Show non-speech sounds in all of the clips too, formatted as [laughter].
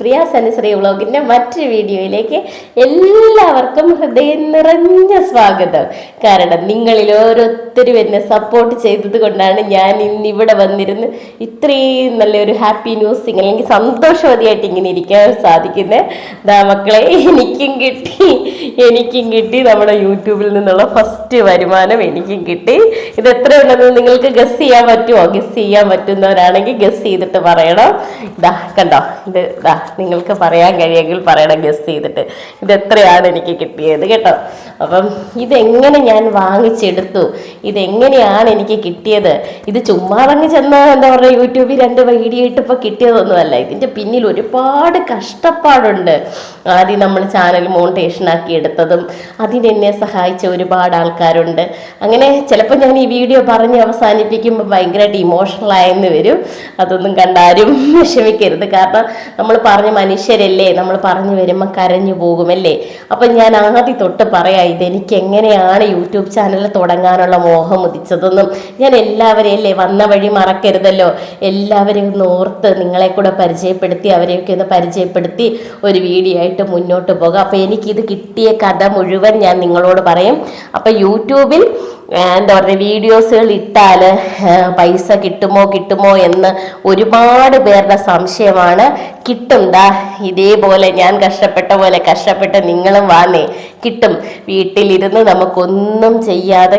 പ്രിയ സനിശ്രീ വ്ളോഗിന്റെ മറ്റൊരു വീഡിയോയിലേക്ക് എല്ലാവർക്കും ഹൃദയം നിറഞ്ഞ സ്വാഗതം. കാരണം നിങ്ങളിൽ ഓരോരുത്തരും എന്നെ സപ്പോർട്ട് ചെയ്തത് കൊണ്ടാണ് ഞാൻ ഇന്ന് ഇവിടെ വന്നിരുന്ന് ഇത്രയും നല്ലൊരു ഹാപ്പി ന്യൂസ് അല്ലെങ്കിൽ സന്തോഷവതിയായിട്ട് ഇങ്ങനെ ഇരിക്കാൻ സാധിക്കുന്നത് ദാ മക്കളെ എനിക്കും കിട്ടി. എനിക്കും കിട്ടി. നമ്മുടെ യൂട്യൂബിൽ നിന്നുള്ള ഫസ്റ്റ് വരുമാനം എനിക്കും കിട്ടി. ഇത് എത്ര ഉണ്ടെന്ന് നിങ്ങൾക്ക് ഗസ് ചെയ്യാൻ പറ്റുമോ? ഗസ് ചെയ്യാൻ പറ്റുന്നവരാണെങ്കിൽ ഗസ് ചെയ്തിട്ട് പറയണം. ഇതാ കണ്ടോ? ഇത് ഇതാ നിങ്ങൾക്ക് പറയാൻ കഴിയുമെങ്കിൽ പറയണം ഗസ് ചെയ്തിട്ട്. ഇത് എത്രയാണ് എനിക്ക് കിട്ടിയത് കേട്ടോ. അപ്പം ഇതെങ്ങനെ ഞാൻ വാങ്ങിച്ചെടുത്തു? ഇതെങ്ങനെയാണ് എനിക്ക് കിട്ടിയത്? ഇത് ചുമ്മാതങ്ങ് ചെന്ന എന്താ പറയുക യൂട്യൂബിൽ രണ്ട് വീഡിയോ ഇട്ടിപ്പോൾ കിട്ടിയതൊന്നുമല്ല. ഇതിന്റെ പിന്നിൽ ഒരുപാട് കഷ്ടപ്പാടുണ്ട്. ആദ്യം നമ്മൾ ചാനൽ മോണിറ്റേഷൻ ആക്കി എടുത്തതും അതിനെന്നെ സഹായിച്ച ഒരുപാട് ആൾക്കാരുണ്ട്. അങ്ങനെ ചിലപ്പോൾ ഞാൻ ഈ വീഡിയോ പറഞ്ഞ് അവസാനിപ്പിക്കുമ്പോൾ ഭയങ്കരമായിട്ട് ഇമോഷണൽ ആയെന്ന് വരും. അതൊന്നും കണ്ടാരും വിഷമിക്കരുത്. കാരണം നമ്മൾ പറഞ്ഞ മനുഷ്യരല്ലേ? നമ്മൾ പറഞ്ഞു വരുമ്പോൾ കരഞ്ഞു പോകുമല്ലേ? അപ്പം ഞാൻ ആദ്യം തൊട്ട് പറയാം ഇതെനിക്ക് എങ്ങനെയാണ് യൂട്യൂബ് ചാനൽ തുടങ്ങാനുള്ള മോഹം ഉദിച്ചതെന്നും. ഞാൻ എല്ലാവരെയും അല്ലേ വന്ന വഴി മറക്കരുതല്ലോ. എല്ലാവരെയും ഒന്ന് ഓർത്ത് നിങ്ങളെ കൂടെ പരിചയപ്പെടുത്തി അവരെയൊക്കെ ഒന്ന് പരിചയപ്പെടുത്തി ഒരു വീഡിയോ ആയിട്ട് മുന്നോട്ട് പോകാം. അപ്പോൾ എനിക്കിത് കിട്ടിയ കഥ മുഴുവൻ ഞാൻ നിങ്ങളോട് പറയും. അപ്പോൾ യൂട്യൂബിൽ എന്താ പറയുക വീഡിയോസുകൾ ഇട്ടാൽ പൈസ കിട്ടുമോ കിട്ടുമോ എന്ന് ഒരുപാട് പേരുടെ സംശയമാണ്. കിട്ടും ദാ ഇതേപോലെ ഞാൻ കഷ്ടപ്പെട്ട പോലെ കഷ്ടപ്പെട്ട് നിങ്ങളും വാന്നേ. കിട്ടും. വീട്ടിലിരുന്ന് നമുക്കൊന്നും ചെയ്യാതെ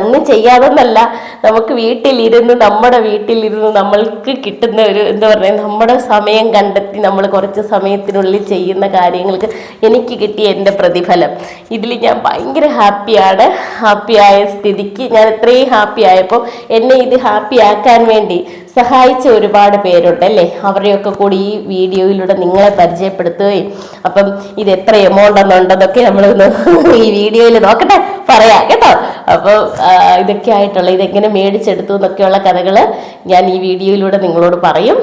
ഒന്നും ചെയ്യാതെ ചെയ്യാതെന്നല്ല നമുക്ക് വീട്ടിലിരുന്ന് നമ്മുടെ വീട്ടിലിരുന്ന് നമ്മൾക്ക് കിട്ടുന്ന ഒരു എന്താ പറയുക നമ്മുടെ സമയം കണ്ടെത്തി നമ്മൾ കുറച്ച് സമയത്തിനുള്ളിൽ ചെയ്യുന്ന കാര്യങ്ങൾക്ക് എനിക്ക് കിട്ടിയ എന്റെ പ്രതിഫലം. ഇതിൽ ഞാൻ ഭയങ്കര ഹാപ്പിയാണ്. ഹാപ്പിയായ സ്ഥിതിക്ക് ഞാൻ ഇത്രയും ഹാപ്പി ആയപ്പോൾ എന്നെ ഇത് ഹാപ്പി ആക്കാൻ വേണ്ടി സഹായിച്ച ഒരുപാട് പേരുണ്ട് അല്ലേ അവരെയൊക്കെ കൂടി ഈ വീഡിയോയിലൂടെ നിങ്ങളെ പരിചയപ്പെടുത്തുകയും അപ്പം ഇത് എത്ര എമൗണ്ട് എന്നുണ്ടെന്നൊക്കെ നമ്മളൊന്ന് ഈ വീഡിയോയിൽ നോക്കട്ടെ പറയാം കേട്ടോ. അപ്പോൾ ഇതൊക്കെ ആയിട്ടുള്ള ഇതെങ്ങനെ മേടിച്ചെടുത്തു എന്നൊക്കെയുള്ള കഥകൾ ഞാൻ ഈ വീഡിയോയിലൂടെ നിങ്ങളോട് പറയും.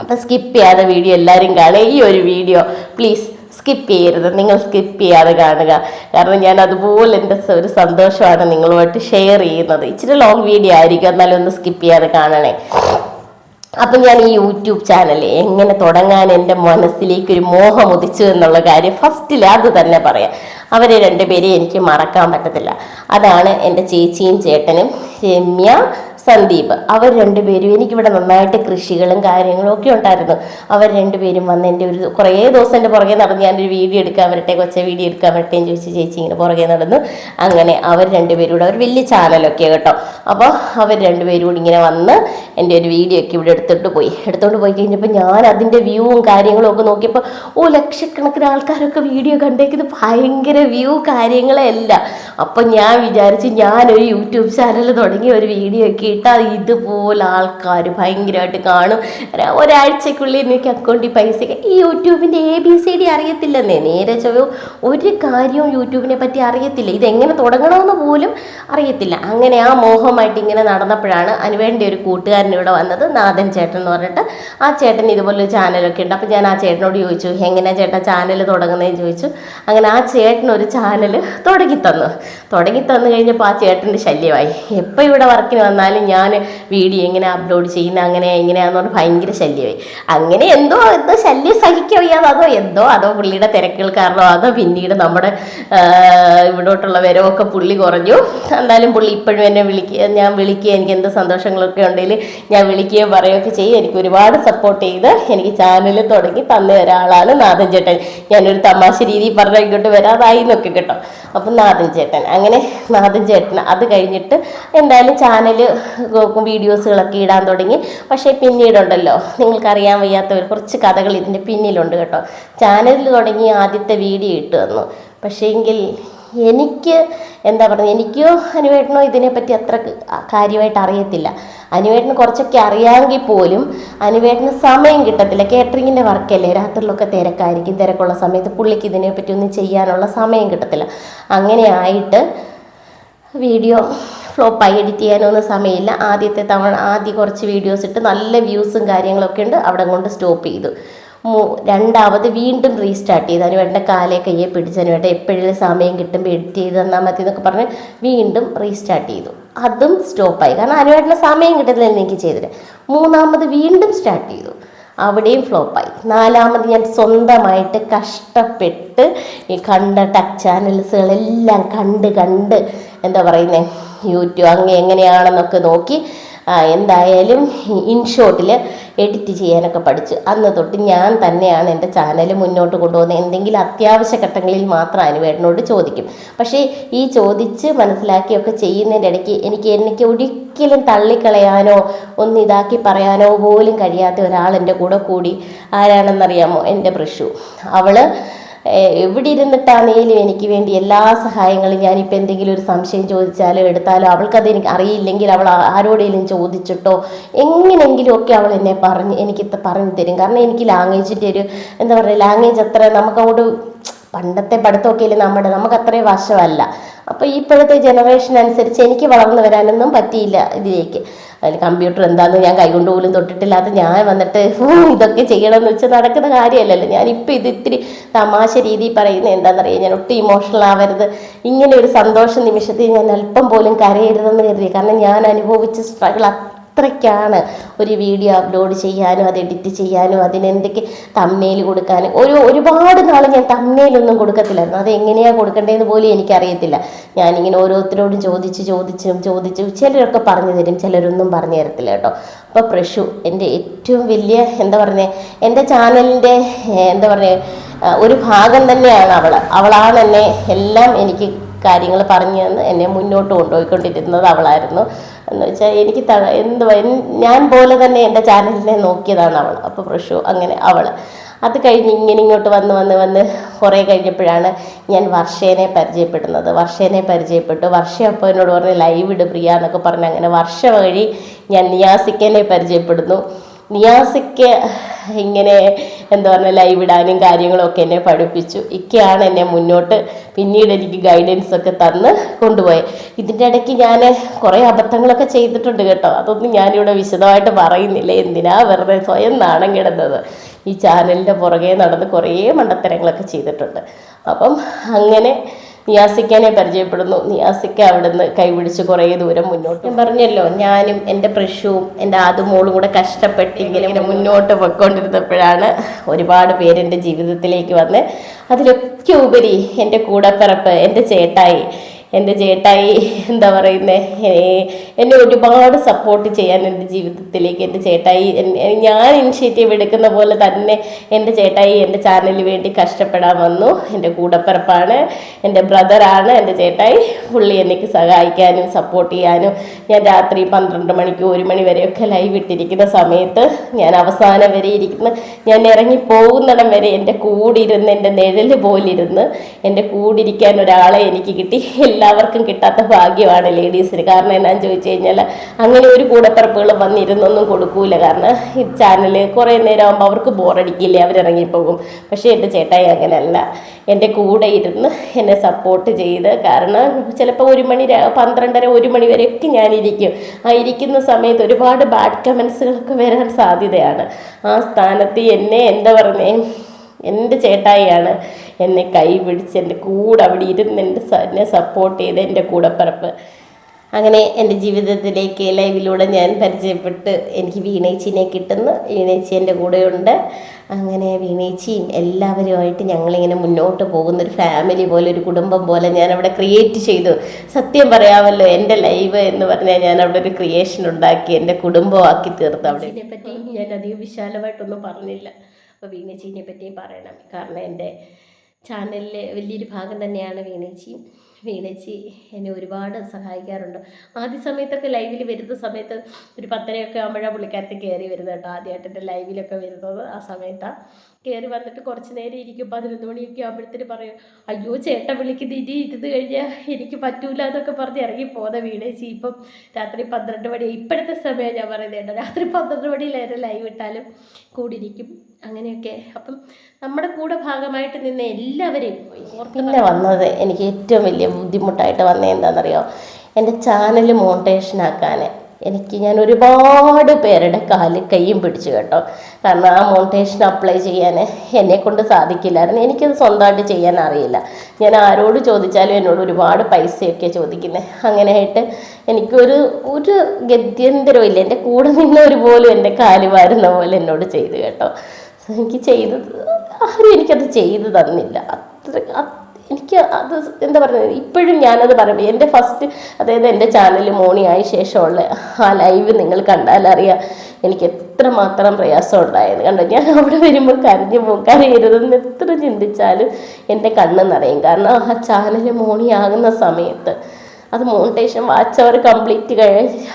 അപ്പം സ്കിപ്പ് ചെയ്യാതെ വീഡിയോ എല്ലാവരും കാണുക. ഈ ഒരു വീഡിയോ പ്ലീസ് സ്കിപ്പ് ചെയ്യരുത്. നിങ്ങൾ സ്കിപ്പ് ചെയ്യാതെ കാണുക. കാരണം ഞാൻ അതുപോലെ എന്റെ ഒരു സന്തോഷമാണ് നിങ്ങളുമായിട്ട് ഷെയർ ചെയ്യുന്നത്. ഇച്ചിരി ലോങ് വീഡിയോ ആയിരിക്കും. എന്നാലും ഒന്ന് സ്കിപ്പ് ചെയ്യാതെ കാണണേ. അപ്പം ഞാൻ ഈ യൂട്യൂബ് ചാനൽ എങ്ങനെ തുടങ്ങാൻ എന്റെ മനസ്സിലേക്ക് ഒരു മോഹം ഉദിച്ചു എന്നുള്ള കാര്യം ഫസ്റ്റിൽ അത് തന്നെ പറയാം. അവരെ രണ്ടുപേരെയും എനിക്ക് മറക്കാൻ പറ്റത്തില്ല. അതാണ് എന്റെ ചേച്ചിയും ചേട്ടനും രമ്യ സന്ദീപ് അവർ രണ്ടുപേരും എനിക്കിവിടെ നന്നായിട്ട് കൃഷികളും കാര്യങ്ങളും ഒക്കെ ഉണ്ടായിരുന്നു. അവർ രണ്ടുപേരും വന്ന് എന്റെ ഒരു കുറേ ദിവസം എന്റെ പുറകെ നടന്ന് ഞാനൊരു വീഡിയോ എടുക്കാൻ വരട്ടെ കൊച്ച വീഡിയോ എടുക്കാൻ വരട്ടെ എന്ന് ചോദിച്ച് ചേച്ചി ഇങ്ങനെ പുറകെ നടന്നു. അങ്ങനെ അവർ രണ്ടുപേരും കൂടെ അവർ വലിയ ചാനലൊക്കെ കേട്ടോ. അപ്പോൾ അവർ രണ്ടുപേരും കൂടി ഇങ്ങനെ വന്ന് എന്റെ ഒരു വീഡിയോ ഒക്കെ ഇവിടെ എടുത്തിട്ട് പോയി. എടുത്തുകൊണ്ട് പോയി കഴിഞ്ഞപ്പോൾ ഞാൻ അതിന്റെ വ്യൂവും കാര്യങ്ങളും ഒക്കെ നോക്കിയപ്പോൾ ഓ ലക്ഷക്കണക്കിന് ആൾക്കാരൊക്കെ വീഡിയോ കണ്ടേക്കുന്നത് ഭയങ്കര വ്യൂ കാര്യങ്ങളെല്ലാം. അപ്പം ഞാൻ വിചാരിച്ച് ഞാനൊരു യൂട്യൂബ് ചാനൽ തുടങ്ങി ഒരു വീഡിയോ ഒക്കെ ഇട്ടാൽ ഇതുപോലെ ആൾക്കാർ ഭയങ്കരമായിട്ട് കാണും. ഒരു- ഒരാഴ്ചക്കുള്ളിൽ എനിക്ക് അക്കൗണ്ടിൽ പൈസ ഈ യൂട്യൂബിന്റെ എ ബി സി ഡി അറിയത്തില്ലെന്നേ. നേരെ ചൊവ്വോ ഒരു കാര്യവും യൂട്യൂബിനെ പറ്റി അറിയത്തില്ല. ഇതെങ്ങനെ തുടങ്ങണമെന്ന് പോലും അറിയത്തില്ല. അങ്ങനെ ആ മോഹമായിട്ട് ഇങ്ങനെ നടന്നപ്പോഴാണ് അതിനുവേണ്ടി ഒരു കൂട്ടുകാരൻ ഇവിടെ വന്നത് നാഥൻ ചേട്ടൻ എന്ന് പറഞ്ഞിട്ട്. ആ ചേട്ടൻ ഇതുപോലൊരു ചാനലൊക്കെ ഉണ്ട്. അപ്പോൾ ഞാൻ ആ ചേട്ടനോട് ചോദിച്ചു എങ്ങനെയാണ് ചേട്ടാ ചാനൽ തുടങ്ങുന്നതെന്ന് ചോദിച്ചു. അങ്ങനെ ആ ചേട്ടൻ ഒരു ചാനൽ തുടങ്ങി തന്നു. തുടങ്ങി തന്നു കഴിഞ്ഞപ്പോൾ ആ ചേട്ടന്റെ ശല്യമായി. എപ്പോൾ ഇവിടെ വർക്കിന് വന്നാലും ഞാൻ വീഡിയോ എങ്ങനെ അപ്ലോഡ് ചെയ്യുന്ന അങ്ങനെ എങ്ങനെയാന്ന് പറഞ്ഞ് ഭയങ്കര ശല്യമായി. അങ്ങനെ എന്തോ എന്തോ ശല്യം സഹിക്കാൻ വയ്യാതെ അതോ എന്തോ അതോ പുള്ളിയുടെ തിരക്കുകൾ കാരണോ അതോ പിന്നീട് നമ്മുടെ ഇവിടോട്ടുള്ള വരവൊക്കെ പുള്ളി കുറഞ്ഞു. എന്തായാലും പുള്ളി ഇപ്പോഴും എന്നെ വിളിക്കുക ഞാൻ വിളിക്കുക എനിക്ക് എന്ത് സന്തോഷങ്ങളൊക്കെ ഉണ്ടെങ്കിൽ ഞാൻ വിളിക്കുകയും പറയുകയൊക്കെ ചെയ്യും. എനിക്ക് ഒരുപാട് സപ്പോർട്ട് ചെയ്ത് എനിക്ക് ചാനൽ തുടങ്ങി തന്ന ഒരാളാണ് നാഥൻ ചേട്ടൻ. ഞാനൊരു തമാശ രീതി പറഞ്ഞ ഇങ്ങോട്ട് വരാതായി എന്നൊക്കെ കേട്ടോ. അപ്പം നാദൻ ചേട്ടൻ. അങ്ങനെ നാദൻ ചേട്ടൻ അത് കഴിഞ്ഞിട്ട് എന്തായാലും ചാനൽ വീഡിയോസുകളൊക്കെ ഇടാൻ തുടങ്ങി. പക്ഷേ പിന്നീടുണ്ടല്ലോ നിങ്ങൾക്കറിയാൻ വയ്യാത്തവർ കുറച്ച് കഥകൾ ഇതിന്റെ പിന്നിലുണ്ട് കേട്ടോ. ചാനലിൽ തുടങ്ങി ആദ്യത്തെ വീഡിയോ ഇട്ട് വന്നു പക്ഷേ എങ്കിൽ എനിക്ക് എന്താ പറയുക എനിക്കോ അനുവേട്ടനോ ഇതിനെപ്പറ്റി അത്ര കാര്യമായിട്ട് അറിയത്തില്ല. അനുവേട്ടന് കുറച്ചൊക്കെ അറിയാമെങ്കിൽ പോലും അനുവേട്ടന് സമയം കിട്ടത്തില്ല. കേറ്ററിങ്ങിന്റെ വർക്കല്ലേ? രാത്രിയിലൊക്കെ തിരക്കായിരിക്കും. തിരക്കുള്ള സമയത്ത് പുള്ളിക്ക് ഇതിനെപ്പറ്റി ഒന്നും ചെയ്യാനുള്ള സമയം കിട്ടത്തില്ല. അങ്ങനെ ആയിട്ട് വീഡിയോ ഫ്ലോപ്പായി എഡിറ്റ് ചെയ്യാനൊന്നും സമയമില്ല. ആദ്യത്തെ തവണ ആദ്യം കുറച്ച് വീഡിയോസ് ഇട്ട് നല്ല വ്യൂസും കാര്യങ്ങളൊക്കെ ഉണ്ട്. അവിടെ കൊണ്ട് സ്റ്റോപ്പ് ചെയ്തു. രണ്ടാമത് വീണ്ടും റീസ്റ്റാർട്ട് ചെയ്ത്. അതിന് വേണ്ട കാലേ കയ്യെ പിടിച്ച് അതിനുവേണ്ട എപ്പോഴും സമയം കിട്ടുമ്പോൾ എഡിറ്റ് ചെയ്ത് തന്നാൽ മതി എന്നൊക്കെ പറഞ്ഞ് വീണ്ടും റീസ്റ്റാർട്ട് ചെയ്തു. അതും സ്റ്റോപ്പായി കാരണം അതിനുവേണ്ട സമയം കിട്ടുന്നില്ല എനിക്ക് ചെയ്തിട്ട്. മൂന്നാമത് വീണ്ടും സ്റ്റാർട്ട് ചെയ്തു. അവിടെയും ഫ്ലോപ്പായി നാലാമത് ഞാൻ സ്വന്തമായിട്ട് കഷ്ടപ്പെട്ട് ഈ കണ്ട ടച്ച് ചാനൽസുകളെല്ലാം കണ്ട് കണ്ട് എന്താ പറയുന്നത് യൂട്യൂബ് അങ്ങ് എങ്ങനെയാണെന്നൊക്കെ നോക്കി എന്തായാലും ഇൻഷോട്ടിൽ എഡിറ്റ് ചെയ്യാനൊക്കെ പഠിച്ചു. അന്ന് തൊട്ട് ഞാൻ തന്നെയാണ് എന്റെ ചാനൽ മുന്നോട്ട് കൊണ്ടുപോകുന്നത്. എന്തെങ്കിലും അത്യാവശ്യ ഘട്ടങ്ങളിൽ മാത്രം അനുവേട്ടനോട് ചോദിക്കും. പക്ഷേ ഈ ചോദിച്ച് മനസ്സിലാക്കിയൊക്കെ ചെയ്യുന്നതിന്റെ ഇടയ്ക്ക് എനിക്ക് എനിക്ക് ഒരിക്കലും തള്ളിക്കളയാനോ ഒന്ന് ഇതാക്കി പറയാനോ പോലും കഴിയാത്ത ഒരാൾ എന്റെ കൂടെ കൂടി. ആരാണെന്നറിയാമോ? എന്റെ ബ്രിഷു ഏഹ് എവിടെ ഇരുന്നിട്ടാണേലും എനിക്ക് വേണ്ടി എല്ലാ സഹായങ്ങളും ഞാനിപ്പോൾ എന്തെങ്കിലും ഒരു സംശയം ചോദിച്ചാലോ എടുത്താലോ അവൾക്കത് എനിക്ക് അറിയില്ലെങ്കിൽ അവൾ ആരോടെങ്കിലും ചോദിച്ചിട്ടോ എങ്ങനെയെങ്കിലും ഒക്കെ അവൾ എന്നെ പറഞ്ഞ് എനിക്ക് പറഞ്ഞു തരും. കാരണം എനിക്ക് ലാംഗ്വേജിന്റെ ഒരു എന്താ പറയുക ലാംഗ്വേജ് അത്ര നമുക്കങ്ങോട്ട് പണ്ടത്തെ പഠിത്തമൊക്കെ ഇല്ലേ നമ്മുടെ നമുക്ക് അത്രയും വശമല്ല. അപ്പോൾ ഇപ്പോഴത്തെ ജനറേഷൻ അനുസരിച്ച് എനിക്ക് വളർന്നു വരാനൊന്നും പറ്റിയില്ല ഇതിലേക്ക്. അതിൽ കമ്പ്യൂട്ടർ എന്താന്ന് ഞാൻ കൈകൊണ്ട് പോലും തൊട്ടിട്ടില്ലാത്ത ഞാൻ വന്നിട്ട് ഇതൊക്കെ ചെയ്യണമെന്ന് വെച്ചാൽ നടക്കുന്ന കാര്യമല്ലല്ലോ. ഞാനിപ്പോൾ ഇത് ഇത്തിരി തമാശ രീതിയിൽ പറയുന്നത് എന്താണെന്നറിയാം ഞാൻ ഒട്ടും ഇമോഷണൽ ആവരുത്. ഇങ്ങനെ ഒരു സന്തോഷ നിമിഷത്തിൽ ഞാൻ അല്പം പോലും കരയരുതെന്ന് കരുതി. കാരണം ഞാൻ അനുഭവിച്ച സ്ട്രഗിൾ അത്രയ്ക്കാണ് ഒരു വീഡിയോ അപ്ലോഡ് ചെയ്യാനും അത് എഡിറ്റ് ചെയ്യാനും അതിനെന്തൊക്കെ തമ്മേൽ കൊടുക്കാനും. ഒരു ഒരുപാട് നാൾ ഞാൻ തമ്മേലൊന്നും കൊടുക്കത്തില്ലായിരുന്നു. അത് എങ്ങനെയാണ് കൊടുക്കേണ്ടതെന്ന് പോലും എനിക്കറിയത്തില്ല. ഞാനിങ്ങനെ ഓരോരുത്തരോടും ചോദിച്ച് ചോദിച്ചും ചോദിച്ചും ചിലരൊക്കെ പറഞ്ഞു തരും ചിലരൊന്നും പറഞ്ഞു തരത്തില്ല കേട്ടോ. അപ്പോൾ പ്രഷു എന്റെ ഏറ്റവും വലിയ എന്താ പറയുന്നത് എന്റെ ചാനലിന്റെ എന്താ പറയുക ഒരു ഭാഗം തന്നെയാണ് അവൾ അവളാണ് എന്നെ എല്ലാം എനിക്ക് കാര്യങ്ങൾ പറഞ്ഞു തന്ന് എന്നെ മുന്നോട്ട് കൊണ്ടുപോയിക്കൊണ്ടിരുന്നത് അവളായിരുന്നു. എന്ന് വെച്ചാൽ എനിക്ക് എന്ത് ഞാൻ പോലെ തന്നെ എന്റെ ചാനലിനെ നോക്കിയതാണ് അവൾ. അപ്പോൾ പ്രഷു അങ്ങനെ അവൾ. അത് കഴിഞ്ഞ് ഇങ്ങനെ ഇങ്ങോട്ട് വന്ന് വന്ന് വന്ന് കുറേ കഴിഞ്ഞപ്പോഴാണ് ഞാൻ വർഷേനെ പരിചയപ്പെടുന്നത്. വർഷേനെ പരിചയപ്പെട്ടു. വർഷ അപ്പോൾ എന്നോട് പറഞ്ഞ് ലൈവ് ഇട് പ്രിയ എന്നൊക്കെ പറഞ്ഞ് അങ്ങനെ വർഷ വഴി ഞാൻ നിയാസിക്കനെ പരിചയപ്പെടുന്നു. നിയാസിക്ക് ഇങ്ങനെ എന്താ പറഞ്ഞാൽ ലൈവ് ഇടാനും കാര്യങ്ങളൊക്കെ എന്നെ പഠിപ്പിച്ചു. ഇക്കയാണ് എന്നെ മുന്നോട്ട് പിന്നീട് എനിക്ക് ഗൈഡൻസ് ഒക്കെ തന്ന് കൊണ്ടുപോയത് ഇതിന്റെ ഇടയ്ക്ക് ഞാൻ കുറേ അബദ്ധങ്ങളൊക്കെ ചെയ്തിട്ടുണ്ട് കേട്ടോ. അതൊന്നും ഞാനിവിടെ വിശദമായിട്ട് പറയുന്നില്ല. എന്തിനാ വെറുതെ സ്വയം നാണം കിടന്നത്? ഈ ചാനലിന്റെ പുറകെ നടന്ന് കുറേ മണ്ടത്തരങ്ങളൊക്കെ ചെയ്തിട്ടുണ്ട്. അപ്പം അങ്ങനെ നിയാസിക്കാനെ പരിചയപ്പെടുന്നു. നിയാസിക്ക അവിടുന്ന് കൈപിടിച്ച് കുറേ ദൂരം മുന്നോട്ട് ഞാൻ പറഞ്ഞല്ലോ ഞാനും എന്റെ പ്രഷുവും എന്റെ ആദ്യമോളും കൂടെ കഷ്ടപ്പെട്ട് ഇങ്ങനെ മുന്നോട്ട് പോയിക്കൊണ്ടിരുന്നപ്പോഴാണ് ഒരുപാട് പേര് എന്റെ ജീവിതത്തിലേക്ക് വന്ന് അതിലൊക്കെ ഉപരി എന്റെ കൂടപ്പിറപ്പ് എന്റെ ചേട്ടായി എന്റെ ചേട്ടായി എന്താ പറയുന്നത് എന്നെ ഒരുപാട് സപ്പോർട്ട് ചെയ്യാൻ എന്റെ ജീവിതത്തിലേക്ക് എന്റെ ചേട്ടായി ഞാൻ ഇനിഷ്യേറ്റീവ് എടുക്കുന്ന പോലെ തന്നെ എന്റെ ചേട്ടായി എന്റെ ചാനലിന് വേണ്ടി കഷ്ടപ്പെടാൻ വന്നു. എന്റെ കൂടപ്പിറപ്പാണ് എന്റെ ബ്രദറാണ് എന്റെ ചേട്ടായി. പുള്ളി എനിക്ക് സഹായിക്കാനും സപ്പോർട്ട് ചെയ്യാനും ഞാൻ രാത്രി പന്ത്രണ്ട് മണിക്ക് ഒരു മണി വരെയൊക്കെ ലൈവ് ഇട്ടിരിക്കുന്ന സമയത്ത് ഞാൻ അവസാനം വരെ ഇരിക്കുന്ന. ഞാൻ ഇറങ്ങി പോകുന്നിടം വരെ എന്റെ കൂടിരുന്ന് എന്റെ നിഴൽ പോലിരുന്ന് എന്റെ കൂടിരിക്കാൻ ഒരാളെ എനിക്ക് കിട്ടി. എല്ലാവർക്കും കിട്ടാത്ത ഭാഗ്യമാണ് ലേഡീസിന്. കാരണം എന്നാന്ന് ചോദിച്ചു കഴിഞ്ഞാൽ അങ്ങനെ ഒരു കൂടപ്പിറപ്പുകളും വന്നിരുന്നൊന്നും കൊടുക്കൂല. കാരണം ഈ ചാനൽ കുറേ നേരം ആകുമ്പോൾ അവർക്ക് ബോറടിക്കില്ലേ അവരിറങ്ങിപ്പോകും. പക്ഷേ എന്റെ ചേട്ടായി അങ്ങനെയല്ല എന്റെ കൂടെ ഇരുന്ന് എന്നെ സപ്പോർട്ട് ചെയ്ത് കാരണം ചിലപ്പോൾ ഒരു മണി പന്ത്രണ്ടര ഒരു മണി വരെയൊക്കെ ഞാനിരിക്കും. ആ ഇരിക്കുന്ന സമയത്ത് ഒരുപാട് ബാഡ് കമൻസുകളൊക്കെ വരാൻ സാധ്യതയാണ്. ആ സ്ഥാനത്ത് എന്നെ എന്താ പറഞ്ഞേ എന്റെ ചേട്ടായിയാണ് എന്നെ കൈ പിടിച്ച് എന്റെ കൂടെ അവിടെ ഇരുന്ന് എന്റെ എന്നെ സപ്പോർട്ട് ചെയ്ത് എന്റെ കൂടപ്പിറപ്പ്. അങ്ങനെ എന്റെ ജീവിതത്തിലേക്ക് ലൈവിലൂടെ ഞാൻ പരിചയപ്പെട്ട് എനിക്ക് വീണേച്ചിനെ കിട്ടുന്നു. വീണേച്ചി എന്റെ കൂടെയുണ്ട്. അങ്ങനെ വീണേച്ചിയും എല്ലാവരുമായിട്ട് ഞങ്ങളിങ്ങനെ മുന്നോട്ട് പോകുന്ന ഒരു ഫാമിലി പോലെ ഒരു കുടുംബം പോലെ ഞാൻ അവിടെ ക്രിയേറ്റ് ചെയ്തു. സത്യം പറയാമല്ലോ എന്റെ ലൈവ് എന്ന് പറഞ്ഞാൽ ഞാൻ അവിടെ ഒരു ക്രിയേഷൻ ഉണ്ടാക്കി എന്റെ കുടുംബമാക്കി തീർത്തു അവിടെ. പറ്റി ഞാൻ അധികം വിശാലമായിട്ടൊന്നും പറഞ്ഞില്ല. അപ്പോൾ വീണേച്ചീനെ പറ്റിയും പറയണം. കാരണം എന്റെ ചാനലിലെ വലിയൊരു ഭാഗം തന്നെയാണ് വീണേച്ചി. വീണേച്ചി എന്നെ ഒരുപാട് സഹായിക്കാറുണ്ട്. ആദ്യ സമയത്തൊക്കെ ലൈവിൽ വരുന്ന സമയത്ത് ഒരു പത്തരയൊക്കെ ആകുമ്പോഴാണ് പുള്ളിക്കാരത്തിൽ കയറി വരുന്നത് കേട്ടോ. ആദ്യമായിട്ട് എന്റെ ലൈവിലൊക്കെ വരുന്നത് ആ സമയത്താണ് കയറി വന്നിട്ട് കുറച്ച് നേരം ഇരിക്കും. പതിനൊന്ന് മണിയൊക്കെ ആകുമ്പോഴത്തേന് പറയും അയ്യോ ചേട്ടൻ വിളിക്കുന്ന ഇനി ഇരുന്ന് കഴിഞ്ഞാൽ എനിക്ക് പറ്റൂല എന്നൊക്കെ പറഞ്ഞ് ഇറങ്ങി പോകുന്ന വീണേച്ചി. ഇപ്പം രാത്രി പന്ത്രണ്ട് മണി ഇപ്പോഴത്തെ സമയം ഞാൻ പറയുന്നത് രാത്രി പന്ത്രണ്ട് മണിയിലേറെ ലൈവ് ഇട്ടാലും കൂടിയിരിക്കും. അങ്ങനെയൊക്കെ. അപ്പം നമ്മുടെ കൂടെ ഭാഗമായിട്ട് നിന്ന് എല്ലാവരെയും പിന്നെ വന്നത് എനിക്ക് ഏറ്റവും വലിയ ബുദ്ധിമുട്ടായിട്ട് വന്നത് എന്താണെന്നറിയോ? എന്റെ ചാനൽ മോണ്ടേഷനാക്കാൻ എനിക്ക് ഞാൻ ഒരുപാട് പേരുടെ കാൽ കൈയും പിടിച്ചു കേട്ടോ. കാരണം ആ മോണ്ടേഷൻ അപ്ലൈ ചെയ്യാൻ എന്നെ കൊണ്ട് സാധിക്കില്ലായിരുന്നു. എനിക്കത് സ്വന്തമായിട്ട് ചെയ്യാൻ അറിയില്ല. ഞാൻ ആരോട് ചോദിച്ചാലും എന്നോട് ഒരുപാട് പൈസയൊക്കെ ചോദിക്കുന്നത് അങ്ങനെയായിട്ട് എനിക്കൊരു ഒരു ഗത്യന്തരവും ഇല്ല. എന്റെ കൂടെ നിന്നവർ പോലും എന്റെ കാൽ വാരുന്ന പോലെ എന്നോട് ചെയ്തു കേട്ടോ. എനിക്ക് ചെയ്തത് ആരും എനിക്കത് ചെയ്തു തന്നില്ല. അത്ര അത് എനിക്ക് അത് എന്താ പറയുന്നത്? ഇപ്പോഴും ഞാനത് പറയുമ്പോൾ എന്റെ ഫസ്റ്റ് അതായത് എന്റെ ചാനൽ മോണിയായ ശേഷമുള്ള ആ ലൈവ് നിങ്ങൾ കണ്ടാലറിയാം എനിക്ക് എത്രമാത്രം പ്രയാസം ഉണ്ടായത് കണ്ടോ? ഞാൻ അവിടെ വരുമ്പോൾ കരഞ്ഞു പോകും. കരയരുതെന്ന് എത്ര ചിന്തിച്ചാലും എന്റെ കണ്ണ് നിറയും. കാരണം ആ ചാനൽ മോണിയാകുന്ന സമയത്ത് അത് മോണിറ്റേഷൻ വാച്ച് അവർ കംപ്ലീറ്റ്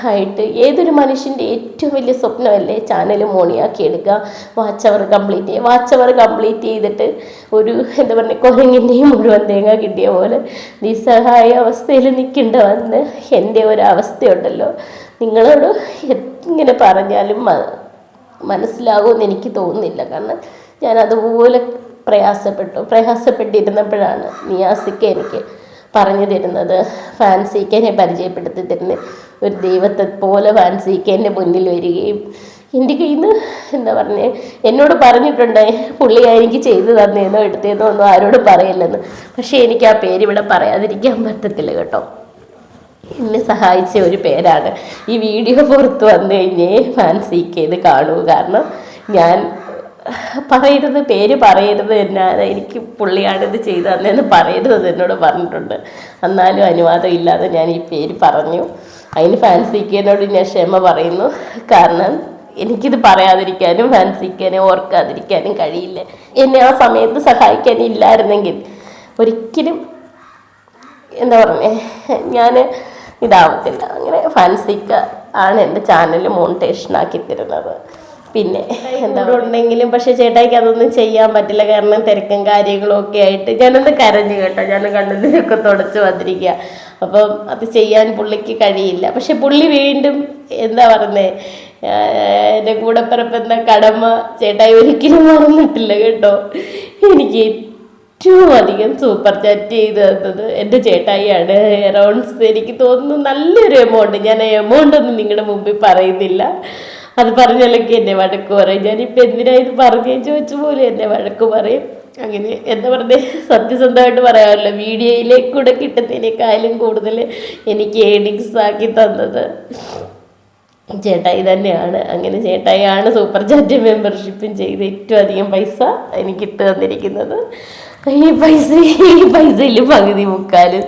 ആയിട്ട് ഏതൊരു മനുഷ്യന്റെ ഏറ്റവും വലിയ സ്വപ്നമല്ലേ ചാനൽ മോണിയാക്കി എടുക്കുക? വാച്ച് അവർ കംപ്ലീറ്റ് ചെയ്യുക വാച്ച് അവർ കംപ്ലീറ്റ് ചെയ്തിട്ട് ഒരു എന്താ പറയുക കുരങ്ങിന്റെയും മുഴുവൻ തേങ്ങ കിട്ടിയ പോലെ നിസ്സഹായ അവസ്ഥയിൽ നിൽക്കേണ്ട വന്ന് എന്റെ ഒരു അവസ്ഥയുണ്ടല്ലോ. നിങ്ങളോട് എങ്ങനെ പറഞ്ഞാലും മനസ്സിലാകുമെന്ന് എനിക്ക് തോന്നുന്നില്ല. കാരണം ഞാൻ അതുപോലെ പ്രയാസപ്പെട്ടു. പ്രയാസപ്പെട്ടിരുന്നപ്പോഴാണ് നിയാസിക്ക് എനിക്ക് പറഞ്ഞു തരുന്നത് ഫാൻസിക്കനെ പരിചയപ്പെടുത്തി തരുന്ന ഒരു ദൈവത്തെ പോലെ ഫാൻസിക്കന്റെ മുന്നിൽ വരികയും എന്റെ കയ്യിൽ നിന്ന് എന്താ പറഞ്ഞേ എന്നോട് പറഞ്ഞിട്ടുണ്ട് പുള്ളി എനിക്ക് ചെയ്തു തന്നേന്നോ എടുത്തേന്നോ ഒന്നും ആരോടും പറയില്ലെന്ന്. പക്ഷേ എനിക്ക് ആ പേര് ഇവിടെ പറയാതിരിക്കാൻ പറ്റത്തില്ല കേട്ടോ. എന്നെ സഹായിച്ച ഒരു പേരാണ്. ഈ വീഡിയോ പുറത്ത് വന്നു കഴിഞ്ഞേ ഫാൻസിക്ക് ഇത് കാണൂ. കാരണം ഞാൻ പറയരുത് പേര് പറയരുത് എന്നാ എനിക്ക് പുള്ളിയാണ് ഇത് ചെയ്തു തന്നെന്ന് പറയരുത് എന്നോട് പറഞ്ഞിട്ടുണ്ട്. എന്നാലും അനുവാദം ഇല്ലാതെ ഞാൻ ഈ പേര് പറഞ്ഞു. അതിന് ഫാൻസിക്കനോട് ഞാൻ ക്ഷമ പറയുന്നു. കാരണം എനിക്കിത് പറയാതിരിക്കാനും ഫാൻസിക്കാനും ഓർക്കാതിരിക്കാനും കഴിയില്ല. എന്നെ ആ സമയത്ത് സഹായിക്കാനില്ലായിരുന്നെങ്കിൽ ഒരിക്കലും എന്താ പറഞ്ഞേ ഞാൻ ഇതാവത്തില്ല. അങ്ങനെ ഫാൻസിക്ക ആണ് എന്റെ ചാനൽ മോണിറ്റേഷൻ ആക്കി തരുന്നത്. പിന്നെ എന്താ ഉണ്ടെങ്കിലും പക്ഷെ ചേട്ടായിക്ക് അതൊന്നും ചെയ്യാൻ പറ്റില്ല. കാരണം തിരക്കും കാര്യങ്ങളും ഒക്കെ ആയിട്ട് ഞാനൊന്ന് കരഞ്ഞു കേട്ടോ. ഞാൻ കണ്ണുനീരൊക്കെ തുടച്ച് വന്നിരിക്കുക അപ്പം അത് ചെയ്യാൻ പുള്ളിക്ക് കഴിയില്ല. പക്ഷെ പുള്ളി വീണ്ടും എന്താ പറഞ്ഞേ എന്റെ കൂടെ പിറപ്പെന്ന കടമ ചേട്ടായി ഒരിക്കലും മറന്നിട്ടില്ല കേട്ടോ. എനിക്ക് ഏറ്റവും അധികം സൂപ്പർ ചാറ്റ് ചെയ്ത് തന്നത് എന്റെ ചേട്ടായിയാണ്. എറൗണ്ട്സ് എനിക്ക് തോന്നുന്നു നല്ലൊരു എമൗണ്ട് ഞാൻ എമൗണ്ട് ഒന്നും നിങ്ങളുടെ മുമ്പിൽ പറയുന്നില്ല. അത് പറഞ്ഞല്ലെങ്കിൽ എന്നെ വഴക്ക് പറയും. ഞാനിപ്പോൾ എന്തിനാ ഇത് പറഞ്ഞു ചോദിച്ചു പോലെ എന്നെ വഴക്ക് പറയും. അങ്ങനെ എന്താ പറയുക സത്യസന്ധമായിട്ട് പറയാമല്ലോ. വീഡിയോയിലേക്കൂടെ കിട്ടുന്നതിനേക്കാളും കൂടുതൽ എനിക്ക് ഏണിങ്സ് ആക്കി തന്നത് ചേട്ടായി തന്നെയാണ്. അങ്ങനെ ചേട്ടായിയാണ് സൂപ്പർ ചാറ്റ് മെമ്പർഷിപ്പും ചെയ്ത് ഏറ്റവും അധികം പൈസ എനിക്ക് ഇട്ട് തന്നിരിക്കുന്നത്. ഈ പൈസ ഈ പൈസയിൽ പകുതി മുക്കാലും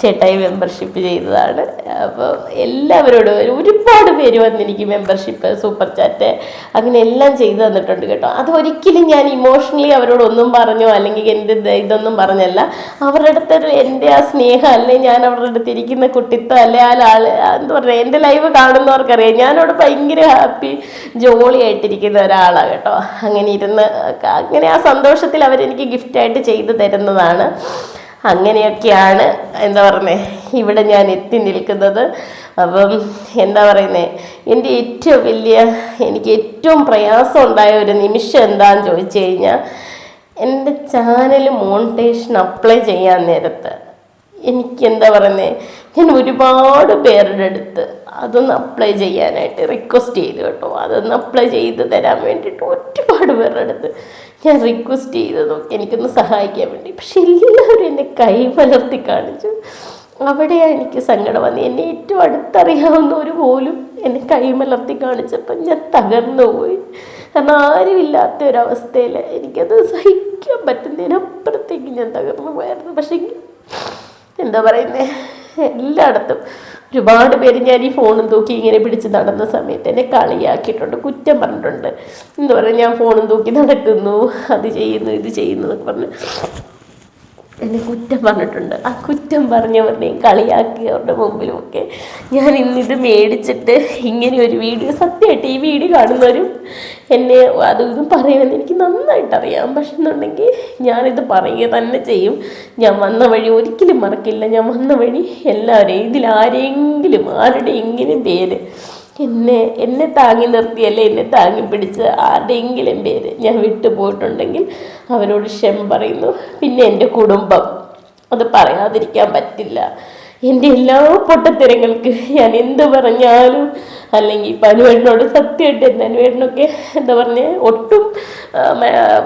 ചേട്ടായി മെമ്പർഷിപ്പ് ചെയ്തതാണ്. അപ്പോൾ എല്ലാവരോടും ഒരുപാട് പേര് വന്ന് എനിക്ക് മെമ്പർഷിപ്പ് സൂപ്പർ ചാറ്റ് അങ്ങനെ എല്ലാം ചെയ്തു തന്നിട്ടുണ്ട് കേട്ടോ. അത് ഒരിക്കലും ഞാൻ ഇമോഷണലി അവരോടൊന്നും പറഞ്ഞോ അല്ലെങ്കിൽ എന്റെ ഇതൊന്നും പറഞ്ഞല്ല. അവരുടെ അടുത്തൊരു എന്റെ ആ സ്നേഹം അല്ലെ ഞാൻ അവരുടെ അടുത്ത് ഇരിക്കുന്ന കുട്ടിത്തം അല്ലെ ആ ആൾ എന്താ പറയുക എന്റെ ലൈവ് കാണുന്നവർക്കറിയാം. ഞാനവിടെ ഭയങ്കര ഹാപ്പി ജോളി ആയിട്ടിരിക്കുന്ന ഒരാളാണ് കേട്ടോ. അങ്ങനെ ഇരുന്ന് അങ്ങനെ ആ സന്തോഷത്തിൽ അവരെനിക്ക് ഗിഫ്റ്റായിട്ട് ചെയ്തു തരുന്നതാണ്. അങ്ങനെയൊക്കെയാണ് എന്താ പറയുന്നത് ഇവിടെ ഞാൻ എത്തി നിൽക്കുന്നത്. അപ്പം എന്താ പറയുന്നത് എന്റെ ഏറ്റവും വലിയ എനിക്ക് ഏറ്റവും പ്രയാസം ഉണ്ടായ ഒരു നിമിഷം എന്താണെന്ന് ചോദിച്ചു കഴിഞ്ഞാൽ എന്റെ ചാനൽ മോണിറ്റേഷൻ അപ്ലൈ ചെയ്യാൻ നേരത്ത് എനിക്ക് എന്താ പറയുന്നത് ഞാൻ ഒരുപാട് പേരുടെ അടുത്ത് അതൊന്ന് അപ്ലൈ ചെയ്യാനായിട്ട് റിക്വസ്റ്റ് ചെയ്തു കേട്ടോ. അതൊന്ന് അപ്ലൈ ചെയ്ത് തരാൻ വേണ്ടിയിട്ട് ഒരുപാട് പേരുടെ അടുത്ത് ഞാൻ റിക്വസ്റ്റ് ചെയ്ത് നോക്കി എനിക്കൊന്ന് സഹായിക്കാൻ വേണ്ടി. പക്ഷെ എല്ലാവരും എന്നെ കൈ വളർത്തി കാണിച്ചു. അവിടെയാണ് എനിക്ക് സങ്കടം വന്നത്. എന്നെ ഏറ്റവും അടുത്തറിയാവുന്നവർ പോലും എന്നെ കൈമലർത്തി കാണിച്ചപ്പോൾ ഞാൻ തകർന്നു പോയി. കാരണം ആരുമില്ലാത്ത ഒരവസ്ഥയിൽ എനിക്കത് സഹിക്കാൻ പറ്റുന്നതിനപ്പുറത്തേക്ക് ഞാൻ തകർന്നു പോയായിരുന്നു. പക്ഷേ എന്താ പറയുന്നത് [laughs] എല്ലായിടത്തും. ഒരുപാട് പേര് ഞാൻ ഈ ഫോണും തൂക്കി ഇങ്ങനെ പിടിച്ച് നടന്ന സമയത്ത് എന്നെ കളിയാക്കിയിട്ടുണ്ട് കുറ്റം പറഞ്ഞിട്ടുണ്ട്. എന്താ പറയുക ഞാൻ ഫോണും തൂക്കി നടക്കുന്നു അത് ചെയ്യുന്നു ഇത് ചെയ്യുന്നു എന്നൊക്കെ പറഞ്ഞ്. എന്നെ കുറ്റം പറഞ്ഞിട്ടുണ്ട്. ആ കുറ്റം പറഞ്ഞവരുടെയും കളിയാക്കിയവരുടെ മുമ്പിലുമൊക്കെ ഞാൻ ഇന്നിത് മേടിച്ചിട്ട് ഇങ്ങനെ ഒരു വീഡിയോ സത്യമായിട്ട് ഈ വീഡിയോ കാണുന്നവരും എന്നെ അതും ഇതും പറയുമെന്ന് എനിക്ക് നന്നായിട്ട് അറിയാം പക്ഷെ എന്നുണ്ടെങ്കിൽ ഞാനിത് പറയുക തന്നെ ചെയ്യും. ഞാൻ വന്ന വഴി ഒരിക്കലും മറക്കില്ല. ഞാൻ വന്ന വഴി എല്ലാവരെയും ഇതിലാരെങ്കിലും ആരുടെയെങ്കിലും പേര് എന്നെ എന്നെ താങ്ങി നിർത്തിയല്ലേ എന്നെ താങ്ങി പിടിച്ച് ആരുടെയെങ്കിലും പേര് ഞാൻ വിട്ടുപോയിട്ടുണ്ടെങ്കിൽ അവരോട് ക്ഷമ പറയുന്നു. പിന്നെ എന്റെ കുടുംബം. അത് പറയാതിരിക്കാൻ പറ്റില്ല. എന്റെ എല്ലാ പൊട്ടത്തിരങ്ങൾക്ക് ഞാൻ എന്ത് പറഞ്ഞാലും അല്ലെങ്കിൽ പനുവേട്ടനോട് സത്യമായിട്ട് എന്റെ അനുവേടിനൊക്കെ എന്താ പറഞ്ഞ ഒട്ടും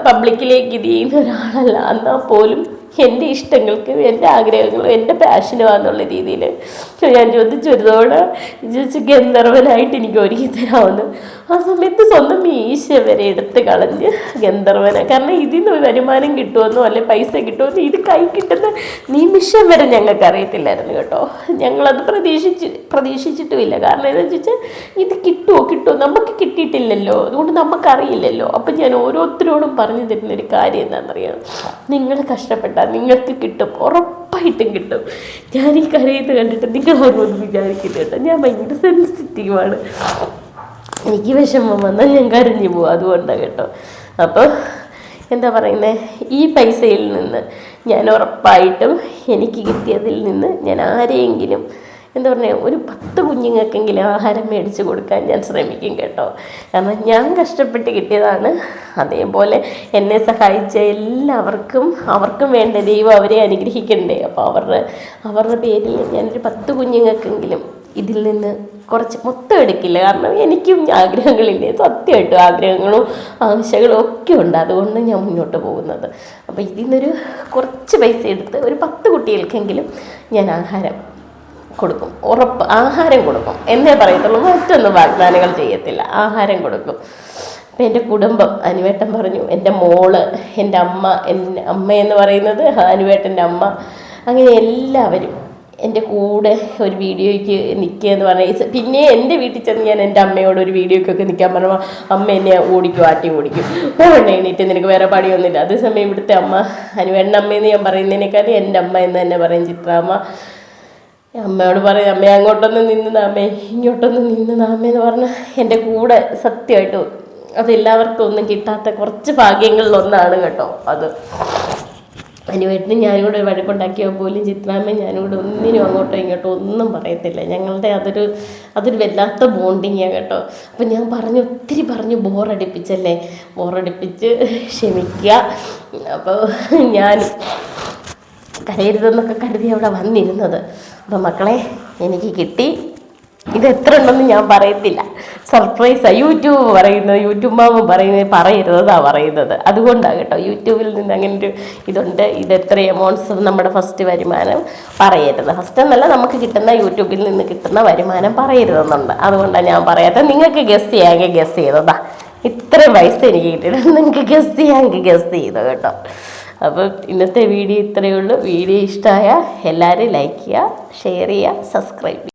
പബ്ലിക്കിലേക്ക് ഇത് ചെയ്യുന്ന ഒരാളല്ല. എന്നാൽ പോലും എന്റെ ഇഷ്ടങ്ങൾക്കും എന്റെ ആഗ്രഹങ്ങളും എന്റെ പാഷനുമാണെന്നുള്ള രീതിയിൽ ഞാൻ ചോദിച്ചു ഒരുതോടെ ചോദിച്ചു ഗന്ധർവനായിട്ട് എനിക്ക് ഒരുക്കി തരാമെന്ന് ആ സമയത്ത് സ്വന്തം മീശ വരെ എടുത്ത് കളഞ്ഞ് ഗന്ധർവനെ. കാരണം ഇതിന് വരുമാനം കിട്ടുമെന്നോ അല്ലെ പൈസ കിട്ടുമെന്നോ ഇത് കൈ കിട്ടുന്ന നിമിഷം വരെ ഞങ്ങൾക്ക് അറിയത്തില്ലായിരുന്നു കേട്ടോ. ഞങ്ങളത് പ്രതീക്ഷിച്ച് പ്രതീക്ഷിച്ചിട്ടുമില്ല. കാരണം എന്താ വെച്ചാൽ ഇത് കിട്ടുമോ കിട്ടുമോ നമുക്ക് കിട്ടിയിട്ടില്ലല്ലോ. അതുകൊണ്ട് നമുക്കറിയില്ലല്ലോ. അപ്പം ഞാൻ ഓരോരുത്തരോടും പറഞ്ഞു തരുന്നൊരു കാര്യം എന്താണെന്നറിയാം? നിങ്ങൾ കഷ്ടപ്പെട്ടാൽ നിങ്ങൾക്ക് കിട്ടും. ഉറപ്പായിട്ടും കിട്ടും. ഞാൻ ഈ കരയത് കണ്ടിട്ട് നിങ്ങൾ ഓരോന്നും കേട്ടോ. ഞാൻ ഭയങ്കര സെൻസിറ്റീവാണ് എനിക്ക് വിഷമം വന്നാൽ ഞാൻ കരഞ്ഞു പോകും അതുകൊണ്ടാണ് കേട്ടോ. അപ്പോൾ എന്താ പറയുന്നത് ഈ പൈസയിൽ നിന്ന് ഞാൻ ഉറപ്പായിട്ടും എനിക്ക് കിട്ടിയതിൽ നിന്ന് ഞാൻ ആരെയെങ്കിലും എന്താ പറയുക ഒരു പത്ത് കുഞ്ഞുങ്ങൾക്കെങ്കിലും ആഹാരം മേടിച്ച് കൊടുക്കാൻ ഞാൻ ശ്രമിക്കും കേട്ടോ. കാരണം ഞാൻ കഷ്ടപ്പെട്ട് കിട്ടിയതാണ്. അതേപോലെ എന്നെ സഹായിച്ച എല്ലാവർക്കും അവർക്കും വേണ്ട ദൈവം അവരെ അനുഗ്രഹിക്കണ്ടേ. അപ്പോൾ അവരുടെ അവരുടെ പേരിൽ ഞാനൊരു പത്ത് കുഞ്ഞുങ്ങൾക്കെങ്കിലും ഇതിൽ നിന്ന് കുറച്ച് മൊത്തം എടുക്കില്ല. കാരണം എനിക്കും ആഗ്രഹങ്ങളില്ലേ സത്യമായിട്ടും ആഗ്രഹങ്ങളും ആവശ്യങ്ങളും ഒക്കെ ഉണ്ട്. അതുകൊണ്ട് ഞാൻ മുന്നോട്ട് പോകുന്നത്. അപ്പോൾ ഇതിൽ നിന്നൊരു കുറച്ച് പൈസ എടുത്ത് ഒരു പത്ത് കുട്ടികൾക്കെങ്കിലും ഞാൻ ആഹാരം കൊടുക്കും. ഉറപ്പ് ആഹാരം കൊടുക്കും. എന്നേ പറയത്തുള്ളൂ. മറ്റൊന്നും വാഗ്ദാനങ്ങൾ ചെയ്യത്തില്ല. ആഹാരം കൊടുക്കും. അപ്പം എന്റെ കുടുംബം അനുവേട്ടൻ പറഞ്ഞു എന്റെ മോൾ എന്റെ അമ്മ എന്റെ അമ്മയെന്ന് പറയുന്നത് അനുവേട്ടന്റെ അമ്മ. അങ്ങനെ എല്ലാവരും എന്റെ കൂടെ ഒരു വീഡിയോയ്ക്ക് നിൽക്കുക എന്ന് പറഞ്ഞാൽ പിന്നെ എന്റെ വീട്ടിൽ ചെന്ന് ഞാൻ എന്റെ അമ്മയോട് ഒരു വീഡിയോയ്ക്കൊക്കെ നിൽക്കാൻ പറഞ്ഞാൽ അമ്മ എന്നെ ഓടിക്കും ആട്ടി ഓടിക്കും. പോകണ്ട എണീറ്റ് നിനക്ക് വേറെ പണിയൊന്നുമില്ല. അതേസമയം ഇവിടുത്തെ അമ്മ അനുവേട്ടന്റെ അമ്മയെന്ന് ഞാൻ പറയുന്നതിനേക്കാളും എന്റെ അമ്മ എന്ന് തന്നെ പറയും ചിത്രാമ്മ അമ്മയോട് പറയും അമ്മ അങ്ങോട്ടൊന്ന് നിന്ന് നാമേ ഇങ്ങോട്ടൊന്ന് നിന്ന് നാമേ എന്ന് പറഞ്ഞാൽ എന്റെ കൂടെ സത്യമായിട്ട് അതെല്ലാവർക്കും ഒന്നും കിട്ടാത്ത കുറച്ച് ഭാഗ്യങ്ങളിലൊന്നാണ് കേട്ടോ അത്. അനുവേട്ടനും ഞാനും കൂടെ ഒരു വഴക്കുണ്ടാക്കിയാൽ പോലും ചിത്രാമ്മ ഞാനും കൂടെ ഒന്നിനും അങ്ങോട്ടോ ഇങ്ങോട്ടോ ഒന്നും പറയത്തില്ല. ഞങ്ങളുടെ അതൊരു അതൊരു വല്ലാത്ത ബോണ്ടിങ്ങാണ് കേട്ടോ. അപ്പം ഞാൻ പറഞ്ഞു ഒത്തിരി പറഞ്ഞു ബോറടിപ്പിച്ചല്ലേ? ബോറടിപ്പിച്ച് ക്ഷമിക്കുക. അപ്പോൾ ഞാൻ കരയരുതെന്നൊക്കെ കരുതി അവിടെ വന്നിരുന്നത്. അപ്പം മക്കളെ എനിക്ക് കിട്ടി. ഇത് എത്ര ഉണ്ടെന്ന് ഞാൻ പറയത്തില്ല. സർപ്രൈസാണ് യൂട്യൂബ് പറയുന്നത് യൂട്യൂബ് മാമ പറയുന്നത് പറയരുതെന്നാ പറയുന്നത്. അതുകൊണ്ടാണ് കേട്ടോ യൂട്യൂബിൽ നിന്ന് അങ്ങനെ ഒരു ഇതുണ്ട്. ഇത് എത്ര എമൗണ്ട്സ് നമ്മുടെ ഫസ്റ്റ് വരുമാനം പറയരുത്. ഫസ്റ്റ് എന്നല്ല നമുക്ക് കിട്ടുന്ന യൂട്യൂബിൽ നിന്ന് കിട്ടുന്ന വരുമാനം പറയരുതെന്നുണ്ട്. അതുകൊണ്ടാണ് ഞാൻ പറയാത്തത്. നിങ്ങൾക്ക് ഗസ് ചെയ്യാമെങ്കിൽ ഗസ് ചെയ്തതാ ഇത്രയും പൈസ എനിക്ക് കിട്ടിയിട്ടുണ്ട്. നിങ്ങൾക്ക് ഗസ് ചെയ്യാമെങ്കിൽ ഗസ് ചെയ്തോ കേട്ടോ. അപ്പോൾ ഇന്നത്തെ വീഡിയോ ഇത്രയേ ഉള്ളൂ. വീഡിയോ ഇഷ്ടമായ എല്ലാവരും ലൈക്ക് ചെയ്യുക ഷെയർ ചെയ്യുക സബ്സ്ക്രൈബ് ചെയ്യുക